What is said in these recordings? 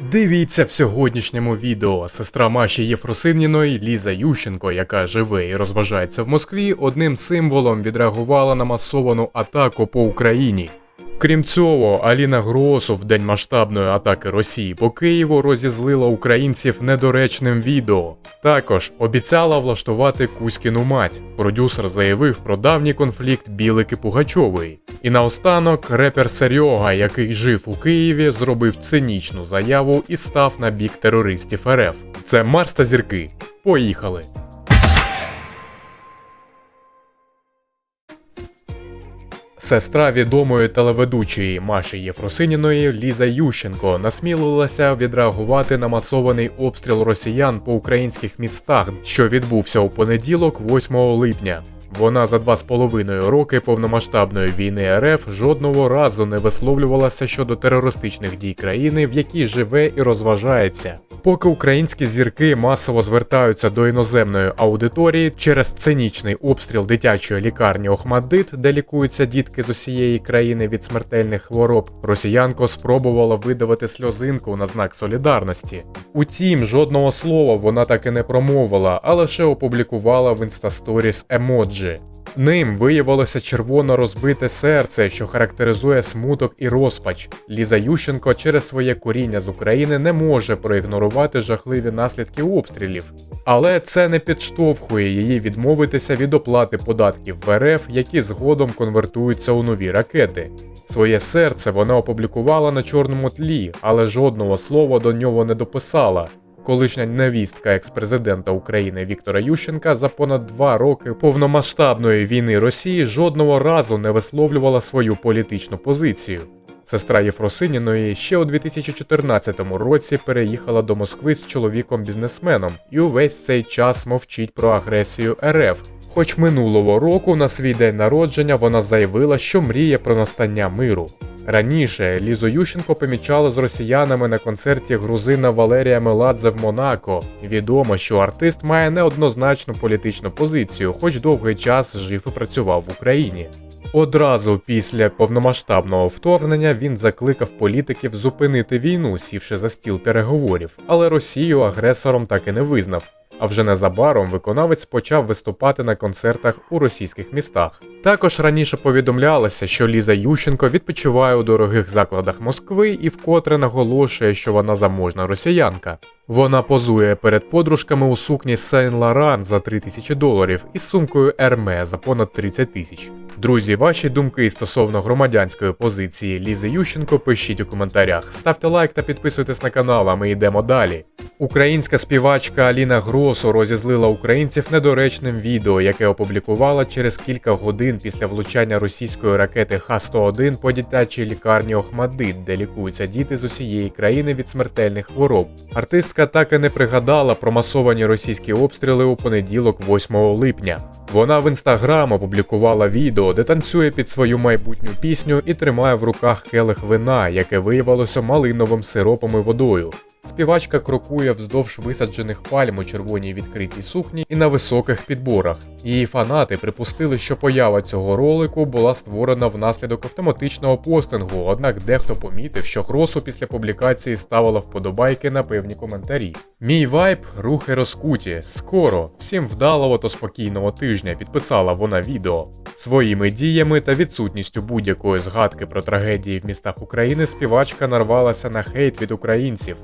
Дивіться в сьогоднішньому відео. Сестра Маші Єфросиніної Ліза Ющенко, яка живе і розважається в Москві, одним символом відреагувала на масовану атаку по Україні. Крім цього, Аліна Гросу в день масштабної атаки Росії по Києву розізлила українців недоречним відео. Також обіцяла влаштувати Кузькіну мать. Продюсер заявив про давній конфлікт Білики Пугачової. І наостанок репер Серьога, який жив у Києві, зробив цинічну заяву і став на бік терористів РФ. Це Марс та зірки. Поїхали! Сестра відомої телеведучої Маші Єфросиніної Ліза Ющенко насмілилася відреагувати на масований обстріл росіян по українських містах, що відбувся у понеділок, 8 липня. Вона за два з половиною роки повномасштабної війни РФ жодного разу не висловлювалася щодо терористичних дій країни, в якій живе і розважається. Поки українські зірки масово звертаються до іноземної аудиторії через цинічний обстріл дитячої лікарні Охмаддит, де лікуються дітки з усієї країни від смертельних хвороб, росіянко спробувала видавити сльозинку на знак солідарності. Утім, жодного слова вона так і не промовила, а лише опублікувала в інстасторіс емоджі. Ним виявилося червоно розбите серце, що характеризує смуток і розпач. Ліза Ющенко через своє коріння з України не може проігнорувати жахливі наслідки обстрілів. Але це не підштовхує її відмовитися від оплати податків в РФ, які згодом конвертуються у нові ракети. Своє серце вона опублікувала на чорному тлі, але жодного слова до нього не дописала. Колишня невістка екс-президента України Віктора Ющенка за понад два роки повномасштабної війни Росії жодного разу не висловлювала свою політичну позицію. Сестра Єфросиніної ще у 2014 році переїхала до Москви з чоловіком-бізнесменом і увесь цей час мовчить про агресію РФ. Хоч минулого року на свій день народження вона заявила, що мріє про настання миру. Раніше Лізу Ющенко помічали з росіянами на концерті грузина Валерія Меладзе в Монако. Відомо, що артист має неоднозначну політичну позицію, хоч довгий час жив і працював в Україні. Одразу після повномасштабного вторгнення він закликав політиків зупинити війну, сівши за стіл переговорів, але Росію агресором так і не визнав. А вже незабаром виконавець почав виступати на концертах у російських містах. Також раніше повідомлялося, що Ліза Ющенко відпочиває у дорогих закладах Москви і вкотре наголошує, що вона заможна росіянка. Вона позує перед подружками у сукні Сейн Лоран за 3000 доларів і сумкою Ерме за понад 30 тисяч. Друзі, ваші думки стосовно громадянської позиції Лізи Ющенко пишіть у коментарях. Ставте лайк та підписуйтесь на канал, а ми йдемо далі. Українська співачка Аліна Гросу розізлила українців недоречним відео, яке опублікувала через кілька годин після влучання російської ракети Х-101 по дитячій лікарні Охмадит, де лікуються діти з усієї країни від смертельних хвороб. Артистка так і не пригадала про масовані російські обстріли у понеділок, 8 липня. Вона в інстаграм опублікувала відео, де танцює під свою майбутню пісню і тримає в руках келих вина, яке виявилося малиновим сиропом і водою. Співачка крокує вздовж висаджених пальм у червоній відкритій сукні і на високих підборах. Її фанати припустили, що поява цього ролику була створена внаслідок автоматичного постингу, однак дехто помітив, що Гросу після публікації ставила вподобайки на певні коментарі. Мій вайб рухи розкуті. Скоро, всім вдалого та спокійного тижня підписала вона відео. Своїми діями та відсутністю будь-якої згадки про трагедії в містах України співачка нарвалася на хейт від українців.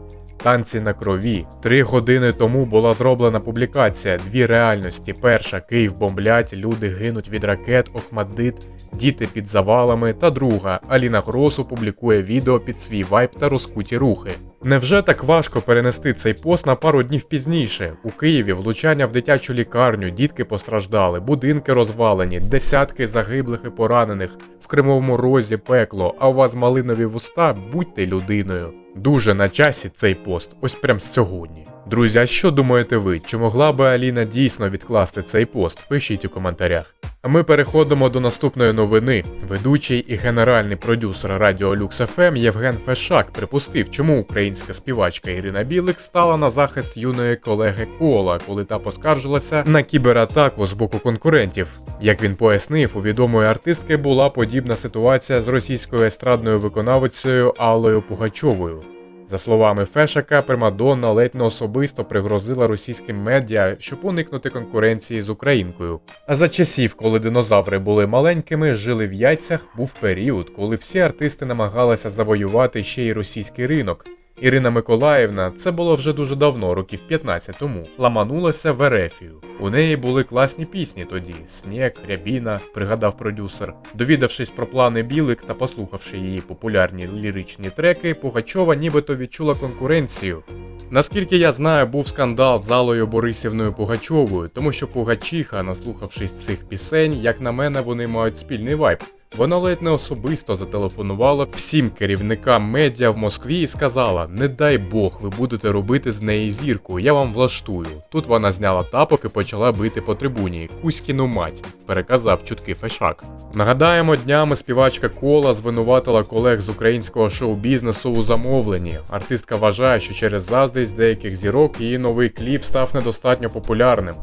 Танці на крові. Три години тому була зроблена публікація. Дві реальності. Перша Київ бомблять, люди гинуть від ракет, Охмаддит, діти під завалами. Та друга Аліна Гросу публікує відео під свій вайб та розкуті рухи. Невже так важко перенести цей пост на пару днів пізніше? У Києві влучання в дитячу лікарню, дітки постраждали, будинки розвалені, десятки загиблих і поранених, в Кримовому розі пекло, а у вас малинові вуста, будьте людиною. Дуже на часі цей пост, ось прям сьогодні. Друзі, а що думаєте ви? Чи могла би Аліна дійсно відкласти цей пост? Пишіть у коментарях. А ми переходимо до наступної новини. Ведучий і генеральний продюсер Радіо Люкс ФМ Євген Фешак припустив, чому українська співачка Ірина Білик стала на захист юної колеги Кола, коли та поскаржилася на кібератаку з боку конкурентів. Як він пояснив, у відомої артистки була подібна ситуація з російською естрадною виконавицею Аллою Пугачовою. За словами Фешака, Примадонна ледь не особисто пригрозила російським медіа, щоб уникнути конкуренції з українкою. А за часів, коли динозаври були маленькими, жили в яйцях, був період, коли всі артисти намагалися завоювати ще й російський ринок. Ірина Миколаївна, це було вже дуже давно, років 15 тому, ламанулася в Ерефію. У неї були класні пісні тоді: Снєг, Рябіна, пригадав продюсер. Довідавшись про плани Білик та послухавши її популярні ліричні треки, Пугачова нібито відчула конкуренцію. Наскільки я знаю, був скандал з Алою Борисівною Пугачовою, тому що Пугачиха, наслухавшись цих пісень, як на мене, вони мають спільний вайб. Вона ледь не особисто зателефонувала всім керівникам медіа в Москві і сказала: Не дай Бог, ви будете робити з неї зірку, я вам влаштую. Тут вона зняла тапок і почала бити по трибуні. Кузькіну мать, переказав чутки Фешак. Нагадаємо, днями співачка Кола звинуватила колег з українського шоу-бізнесу у замовленні. Артистка вважає, що через заздрість деяких зірок її новий кліп став недостатньо популярним.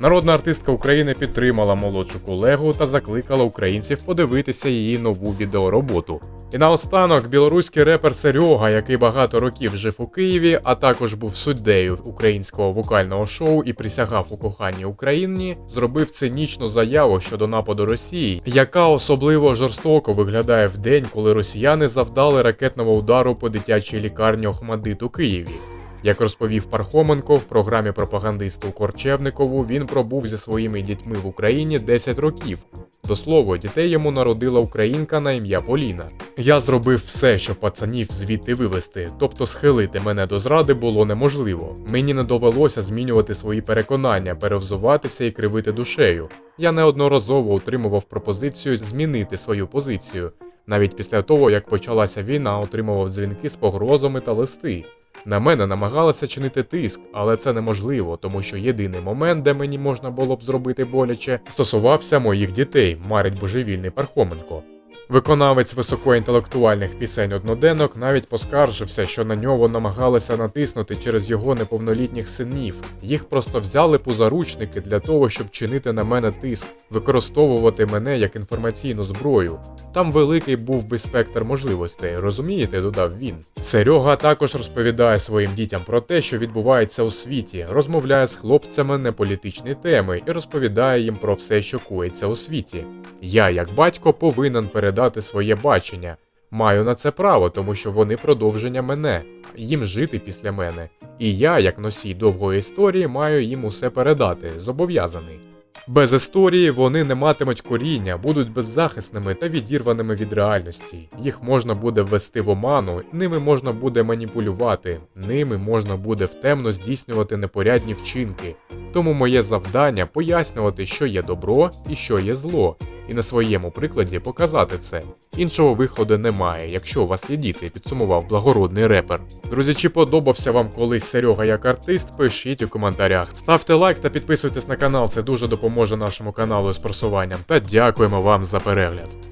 Народна артистка України підтримала молодшу колегу та закликала українців подивитися її нову відеороботу. І наостанок білоруський репер Серега, який багато років жив у Києві, а також був суддею українського вокального шоу і присягав у коханні Україні, зробив цинічну заяву щодо нападу Росії, яка особливо жорстоко виглядає в день, коли росіяни завдали ракетного удару по дитячій лікарні Охмадит у Києві. Як розповів Пархоменко в програмі пропагандисту Корчевникову, він пробув зі своїми дітьми в Україні 10 років. До слова, дітей йому народила українка на ім'я Поліна. Я зробив все, щоб пацанів звідти вивести, тобто схилити мене до зради було неможливо. Мені не довелося змінювати свої переконання, перевзуватися і кривити душею. Я неодноразово отримував пропозицію змінити свою позицію. Навіть після того, як почалася війна, отримував дзвінки з погрозами та листи. На мене намагалися чинити тиск, але це неможливо, тому що єдиний момент, де мені можна було б зробити боляче, стосувався моїх дітей, марить божевільний Пархоменко. Виконавець високоінтелектуальних пісень одноденок навіть поскаржився, що на нього намагалися натиснути через його неповнолітніх синів. Їх просто взяли позаручники для того, щоб чинити на мене тиск, використовувати мене як інформаційну зброю. Там великий був би спектр можливостей, розумієте, додав він. Серега також розповідає своїм дітям про те, що відбувається у світі, розмовляє з хлопцями на політичні теми і розповідає їм про все, що коїться у світі. Я, як батько, повинен передати своє бачення. Маю на це право, тому що вони продовження мене, їм жити після мене. І я, як носій довгої історії, маю їм усе передати, зобов'язаний. Без історії вони не матимуть коріння, будуть беззахисними та відірваними від реальності. Їх можна буде ввести в оману, ними можна буде маніпулювати, ними можна буде втемно здійснювати непорядні вчинки. Тому моє завдання пояснювати, що є добро і що є зло, і на своєму прикладі показати це. Іншого виходу немає, якщо у вас є діти, підсумував благородний репер. Друзі, чи подобався вам колись Серега як артист? Пишіть у коментарях. Ставте лайк та підписуйтесь на канал, це дуже допоможе нашому каналу з просуванням. Та дякуємо вам за перегляд.